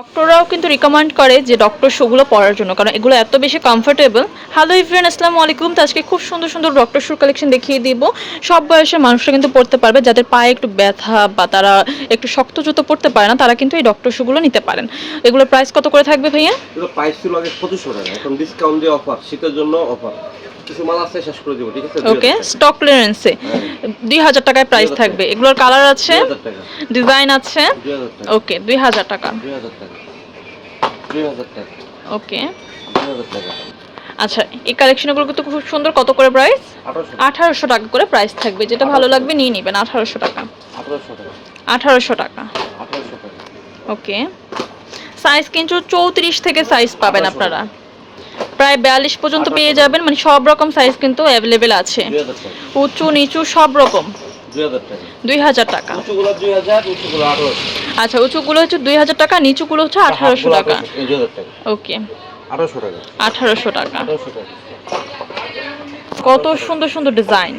ডক্টররাও কিন্তু রিকমেন্ড করে যে ডক্টর শোগুলো পরার জন্য কারণ এগুলো এত বেশি কমফোর্টেবল হ্যালো ইভরিয়ান আসসালামু আলাইকুম। তো আজকে খুব সুন্দর সুন্দর ডক্টর শু কালেকশন দেখিয়ে দিব। সব বয়সের মানুষরা কিন্তু পড়তে পারবে যাদের পায়ে একটু ব্যথা বা তারা একটু শক্ত জুতো পড়তে পারে না তারা কিন্তু এই ডক্টর শুগুলো নিতে পারেন। এগুলোর প্রাইস কত করে থাকবে ভাইয়া? এগুলো প্রাইস ছিল আগে পঁচিশশো টাকা এখন ডিসকাউন্ট দিয়ে অফার শীতের জন্য অফার কিছু মাল আছে শেষ করে দেবো ঠিক আছে? ওকে স্টক ক্লিয়ারেন্সে দুই হাজার টাকায় প্রাইস থাকবে। এগুলোর কালার আছে ডিজাইন আছে। ওকে দুই হাজার টাকা। ওকে আচ্ছা এই কালেকশনগুলো কিন্তু খুব সুন্দর। কত করে প্রাইস আঠারোশো। টাকা করে প্রাইস থাকবে। যেটা ভালো লাগবে নিয়ে নেবেন আঠারোশো টাকা। আঠারোশো টাকা। ওকে সাইজ কিন্তু চৌত্রিশ থেকে সাইজ পাবেন আপনারা। প্রায় বিয়াল্লিশ পর্যন্ত পেয়ে যাবেন। মানে সব রকম সাইজ কিন্তু অ্যাভেলেবেল আছে। উঁচু নিচু সব রকম। দুই হাজার টাকা। আচ্ছা উঁচুগুলো হচ্ছে দুই হাজার টাকা নিচুগুলো হচ্ছে আঠারোশো টাকা। ওকে। আঠারোশো টাকা। টাকা। আঠারোশো টাকা। কত সুন্দর সুন্দর ডিজাইন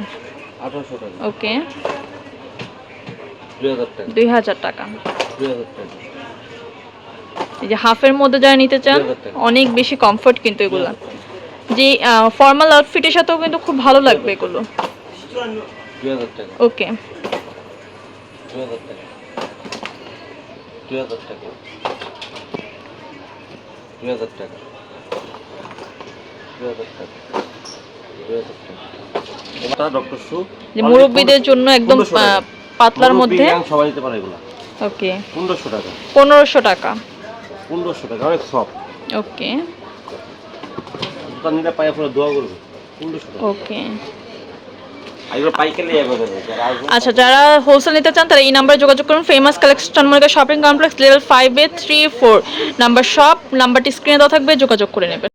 ওকে। দুই হাজার টাকা দুই হাজার টাকা দুই হাজার টাকা এই যে হাফের মধ্যে যারা নিতে চান অনেক বেশি কমফোর্ট কিন্তু এগুলো। যে ফর্মাল আউটফিটের সাথেও কিন্তু খুব ভালো লাগবে এগুলো। ওকে মুরব্বীদের জন্য একদম আহ, পাতলার মধ্যে। সবাই নিতে পারে এগুলো। ওকে পনেরোশো টাকা। পনেরোশো টাকা। পনেরোশো টাকা অনেক সফট ওকে নিলে পায়ে পরে দোয়া করবে পনেরোশো টাকা। ওকে আচ্ছা যারা হোলসেল নিতে চান তারা এই নাম্বারে যোগাযোগ করুন। Famous collection market shopping complex level five A three four number shop নাম্বারটি স্ক্রিনে দেওয়া থাকবে যোগাযোগ করে নেবেন